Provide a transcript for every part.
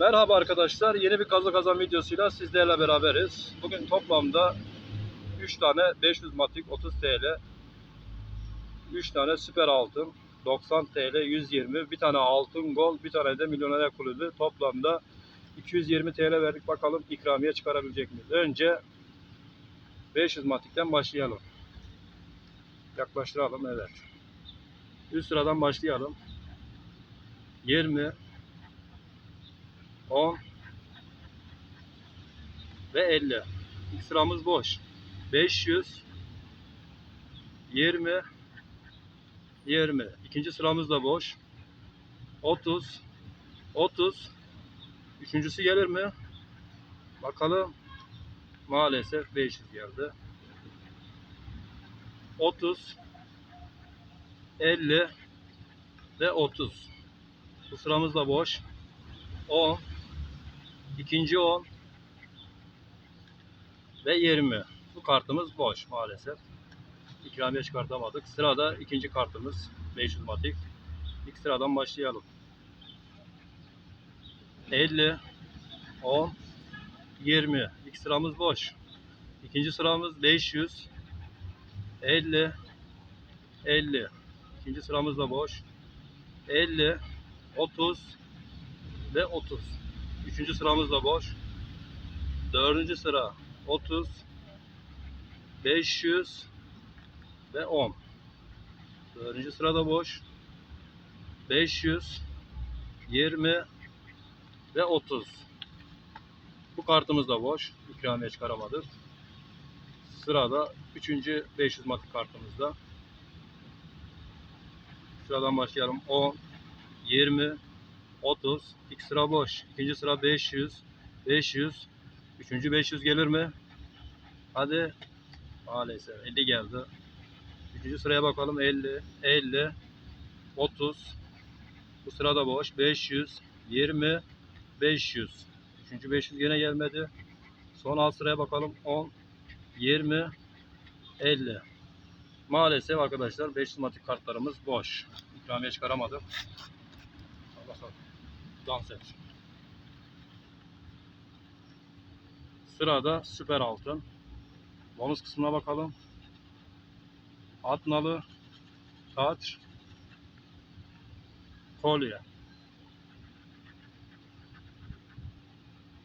Merhaba arkadaşlar. Yeni bir kazı kazan videosuyla sizlerle beraberiz. Bugün toplamda 3 tane 500 matik 30 TL, 3 tane süper altın 90 TL 120, bir tane altın gol, bir tane de milyoner kulübü toplamda 220 TL verdik. Bakalım ikramiye çıkarabilecek miyiz? Önce 500 matikten başlayalım. Yaklaştıralım evet. Üst sıradan başlayalım. 20 10 ve 50. İlk sıramız boş. 500 20 20. İkinci sıramız da boş. 30 30 Üçüncüsü gelir mi? Bakalım. Maalesef 500 geldi. 30 50 ve 30. Bu sıramız da boş. 10 ikinci 10 ve 20. Bu kartımız boş maalesef. İkramiye çıkartamadık. Sırada ikinci kartımız 500 matik. İlk sıradan başlayalım. 50 10 20. İlk sıramız boş. İkinci sıramız 500 50 50. İkinci sıramız da boş. 50 30 ve 30. Üçüncü sıramız da boş. Dördüncü sıra 30, 500 ve 10. Dördüncü sırada boş. 500, 20 ve 30. Bu kartımız da boş. İkramiye çıkaramadık. Sırada üçüncü 500 matik kartımızda. Sıradan başlayalım. 10, 20, 30. İlk sıra boş. İkinci sıra 500. 500. Üçüncü 500 gelir mi? Hadi. Maalesef 50 geldi. Üçüncü sıraya bakalım. 50. 50. 30. Bu sırada boş. 500. 20. 500. Üçüncü 500 gene gelmedi. Son alt sıraya bakalım. 10. 20. 50. Maalesef arkadaşlar 500 matik kartlarımız boş. İkramiye çıkaramadık. Dans et. Sırada süper altın. Bonus kısmına bakalım. Atnalı, taç, kolye.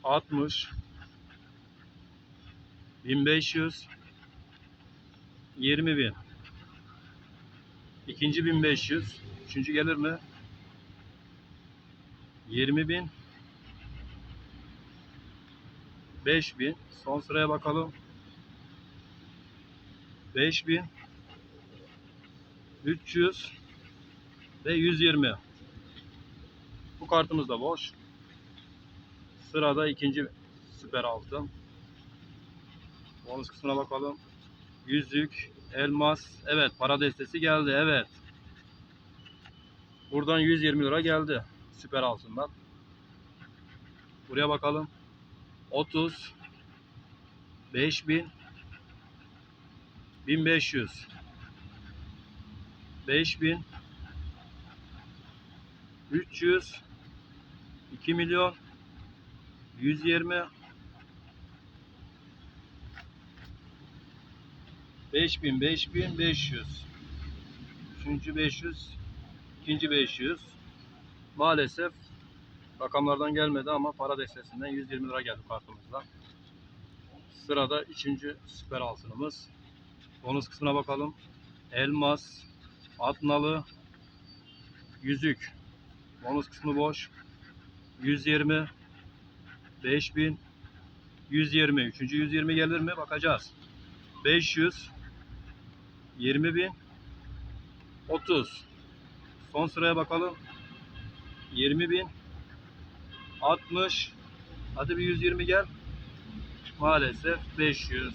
60 1500 20 bin. İkinci 1500. Üçüncü gelir mi? 20 bin. 5 bin. Son sıraya bakalım. 5 bin. 300 ve 120 bu kartımız da boş. Sırada ikinci süper altın. Bonus kısmına bakalım. yüzük elmas. Evet para destesi geldi evet. Buradan 120 lira geldi süper altından. Buraya bakalım. 30 5000 1500 5000 300 2 milyon. 120 5000 5500 Üçüncü 500 ikinci 500 Maalesef rakamlardan gelmedi ama para destesinden 120 lira geldi kartımızda. Sırada üçüncü süper altınımız. Bonus kısmına bakalım. Elmas, atnalı, yüzük. Bonus kısmı boş. 120, 5000, 120. Üçüncü 120 gelir mi? Bakacağız. 500, 20 bin, 30. Son sıraya bakalım. 20 bin. 60 hadi bir 120 gel. Maalesef 500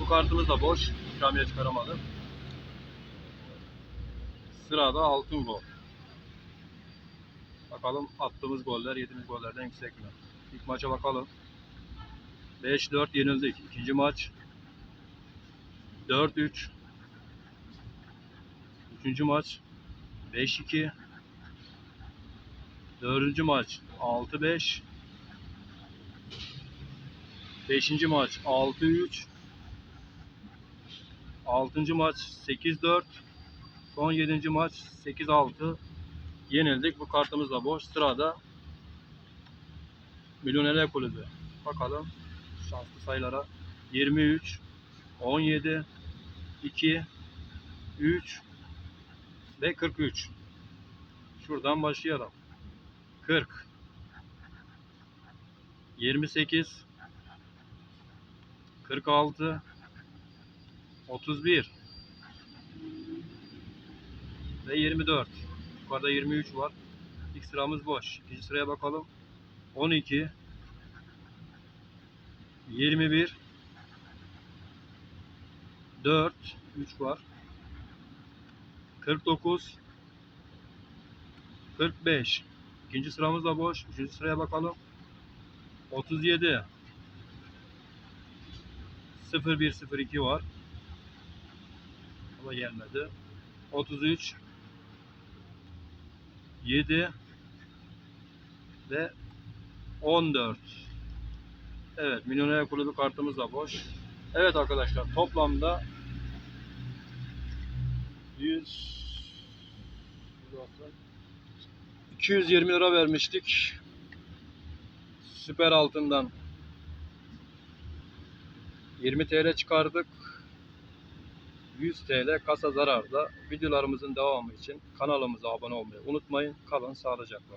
bu kartımız da boş. İkramiye çıkaramadım. Sırada altın gol bakalım attığımız goller yediğimiz gollerden yüksek mi? İlk maça bakalım. 5-4 yenildik. İkinci maç. 4-3 üçüncü maç. 5-2 Dördüncü maç 6-5. Beşinci maç 6-3. Altıncı maç 8-4. Son yedinci maç 8-6. Yenildik. Bu kartımız da boş. Sırada Milyonerler Kulübü. Bakalım şanslı sayılara. 23, 17, 2, 3 ve 43. Şuradan başlayalım. 40 28 46 31 ve 24. Yukarıda 23 var. İlk sıramız boş. İkinci sıraya bakalım. 12 21 4 3 var. 49 45 İkinci sıramız da boş. Üçüncü sıraya bakalım. 37 0102 var. Ama gelmedi. 33 7 ve 14 Evet Milyoner Kulübü kartımız da boş. Evet arkadaşlar toplamda 100 220 lira vermiştik. Süper altından 20 TL çıkardık. 100 TL kasa zararda. Videolarımızın devamı için kanalımıza abone olmayı unutmayın. Kalın sağlıcakla.